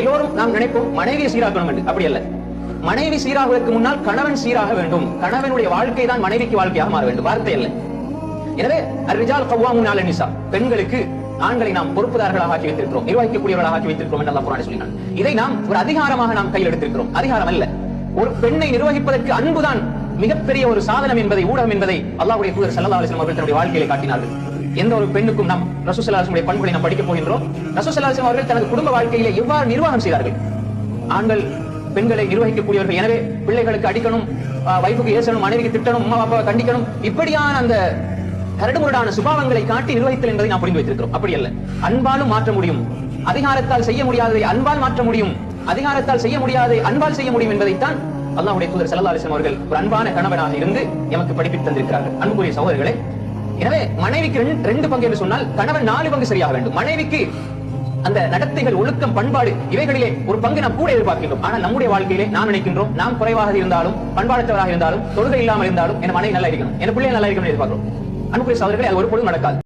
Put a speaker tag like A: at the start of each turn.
A: எல்லோரும் நாம் நினைப்போம் மனைவியை சீராக்கணும் என்று. அப்படி அல்ல. மனைவி சீராகுவதற்கு முன்னால் கணவன் சீராக வேண்டும். கணவனுடைய வாழ்க்கை தான் மனைவிக்கு வாழ்க்கையாக மாற வேண்டும். வார்த்தை அல்ல. எனவே அரிஜால் கவ்வாமுன் நிசா. பெண்களுக்கு ஆண்களை நாம் பொறுப்புதாரர்களாக ஆக்கி வைத்திருக்கிறோம். நிர்வகிக்கக்கூடியவர்களாக ஆக்கி வைத்திருக்கிறோம் என்று அல்லாஹ் குர்ஆனில் சொல்லினான். இதை நாம் ஒரு அதிகாரமாக நாம் கையில் எடுத்திருக்கிறோம். அதிகாரம் அல்ல. ஒரு பெண்ணை நிர்வகிப்பதற்கு அன்புதான் மிகப்பெரிய ஒரு சாதனம் என்பதை ஊடகம் என்பதை அல்லாஹ்வுடைய தூதர் ஸல்லல்லாஹு அலைஹி அவர்கள் தன்னுடைய வாழ்க்கையில காட்டினார்கள். எந்த ஒரு பெண்ணுக்கும் நாம் ரசூல் பண்புகளை நாம் படிக்கப் போகின்றோம். ரசூல் அவர்கள் தனது குடும்ப வாழ்க்கையிலே எவ்வாறு நிர்வாகம் செய்தார்கள்? ஆண்கள் பெண்களை நிர்வகிக்கக்கூடியவர்கள். எனவே பிள்ளைகளுக்கு அடிக்கணும் வைஃபுக்கு ஏசணும் மனைவிக்கு திட்டணும் அம்மா அப்பாவை கண்டிக்கணும். இப்படியான அந்த கரடுமுரடான சுபாவங்களை காட்டி நிர்வகித்தல் என்பதை நாம் புரிந்து வைத்திருக்கிறோம். அப்படி அல்ல. அன்பாலும் மாற்ற முடியும். அதிகாரத்தால் செய்ய முடியாததை அன்பால் மாற்ற முடியும். அதிகாரத்தால் செய்ய முடியாததை அன்பால் செய்ய முடியும் என்பதைத்தான் அல்லாஹுடைய தூதர் ஸல்லல்லாஹு அலைஹி அவர்கள் ஒரு அன்பான கணவனாக இருந்து எமக்கு படிப்பித்து தந்திருக்கிறார்கள். அன்புக்குரிய சகோதரர்களை எனவே மனைவிக்கு ரெண்டு- பங்கு என்று சொன்னால் கணவன் நாலு பங்கு சரியாக வேண்டும். மனைவிக்கு அந்த நடத்தைகள் ஒழுக்கம் பண்பாடு இவைகளிலே ஒரு பங்கு நாம் கூட எதிர்பார்க்கின்றோம். ஆனால் நம்முடைய வாழ்க்கையிலே நாம் நினைக்கின்றோம் நாம் குறைவாக இருந்தாலும் பண்பாடற்றவராக இருந்தாலும் தொழுகை இல்லாமல் இருந்தாலும் என் மனைவி நல்லா இருக்கணும் என் பிள்ளை நல்லா இருக்கணும் எதிர்பார்க்கிறோம். அன்புக்குரிய சகோதரர்களே அது ஒரு பொழுது நடக்காது.